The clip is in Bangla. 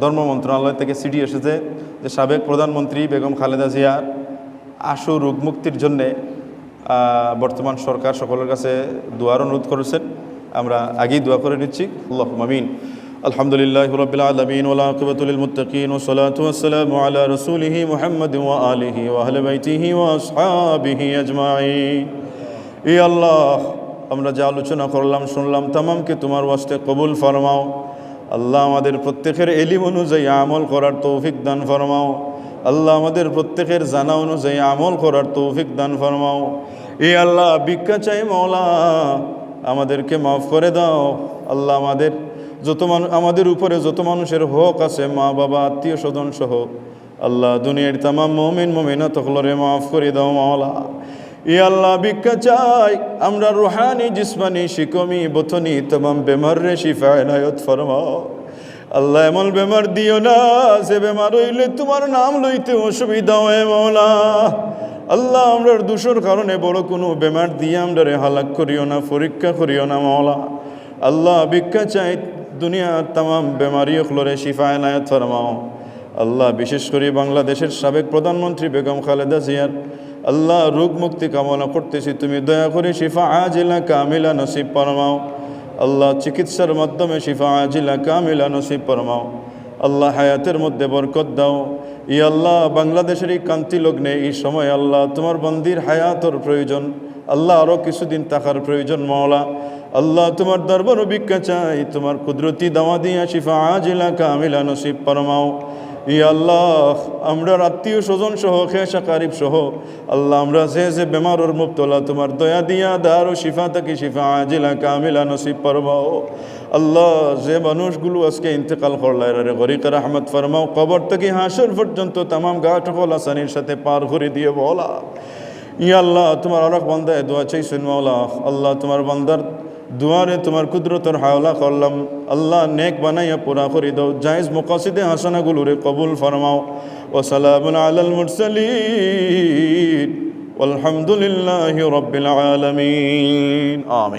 ধর্ম মন্ত্রণালয় থেকে সিডি এসেছে যে সাবেক প্রধানমন্ত্রী বেগম খালেদা জিয়ার আশু রোগ মুক্তির জন্যে বর্তমান সরকার সকলের কাছে দোয়ার অনুরোধ করেছেন। আমরা আগেই দোয়া করে নিচ্ছি। আল্লাহ মামিন আলহামদুলিল্লাহ রবিল আলমিন ওলাকবতুল মুত্তাকিন ওসলাতু ওয়াসসালামু আলা রসুলিহি মুহাম্মদ ওয়া আলিহি ই আল্লাহ, আমরা যে আলোচনা করলাম, শুনলাম, তামামকে তোমার ওয়াস্তে কবুল ফরমাও। আল্লাহ আমাদের প্রত্যেকের এলিম অনুযায়ী আমল করার তৌফিক দান ফরমাও। আল্লাহ আমাদের প্রত্যেকের জানা অনুযায়ী আমল করার তৌফিক দান ফরমাও। এ আল্লাহ ভিক্ষা চাই মৌলা আমাদেরকে মাফ করে দাও। আল্লাহ আমাদের যত মানুষ আমাদের উপরে যত মানুষের হক আছে, মা বাবা, আত্মীয় স্বজন সহ, আল্লাহ দুনিয়ার তামাম মমিন মমিনা তখলরে মাফ করে দাও মাওলা। ই আল্লাহ ভিক্ষা চাই, আমরা রুহানি জিসমানি শিকমি বথনি তমাম বেমার রে শিফা এনায়ত ফরমাও। আল্লাহ এমন বেমার দিও না, সে বেমার হইলে তোমার নাম লইতে অসুবিধা হয় মৌলা আল্লাহ আমরার দূষর কারণে বড় কোনো বেমার দিয়ে আমরা রে হালাক করিও না, পরীক্ষা করিও না মৌলা আল্লাহ ভিক্ষা চাই দুনিয়ার তামাম বেমারি হলরে শিফা এনায়ত ফরমাও। আল্লাহ বিশেষ করে বাংলাদেশের সাবেক প্রধানমন্ত্রী বেগম খালেদা জিয়ার আল্লাহ রোগ মুক্তি কামনা করতেছি, তুমি দয়া করে শিফা আজিলা কামিলা নসিব ফরমাও। আল্লাহ চিকিৎসার মাধ্যমে শিফা আজিলা কামিলা নসিব ফরমাও। আল্লাহ হায়াতের মধ্যে বরকত দাও। ই আল্লাহ, বাংলাদেশের এই কান্তি লগ্নে, এই সময় আল্লাহ তোমার বন্দির হায়াতর প্রয়োজন। আল্লাহ আরও কিছুদিন থাকার প্রয়োজন, মওলা। আল্লাহ তোমার দরবার ভিক্ষা চাই, তোমার কুদরতি দাওয়া দিয়া শিফা আজিলা কামিলা নসিব ফরমাও। ই আল্লাহ, আমরা আত্মীয় স্বজন সহ, খেসা কারিব সহ, আল্লাহ, আমরা যে যে বেমারর মুক্তলা তোমার দয়া দিয়া, দার ও শিফা থাকি শিফা আজিলা কামিলা নসিব পরমাও আল্লাহ, যে মানুষগুলো আজকে ইন্তেকাল করলাই রে গরিকার আহমদ ফরমাও, কবর থেকে হাসর পর্যন্ত তামাম গাঠকল আসানির সাথে পার করে দিয়ে বলা। ই আল্লাহ, তোমার আরক বান্দায় দোয়া চাইছেন মাওলা। আল্লাহ, তোমার বান্দার দুয়ারে তোমার কুদরতর হাওলা করলাম। আল্লাহ নেক বানাইয়া পুরা করে দাও। জায়েজ মুকাসিদে হাসানাগুলোরে কবুল ফরমাও। ও সালামুন আলাল মুরসালিন। আলহামদুলিল্লাহি রাব্বিল আলামিন। আমিন।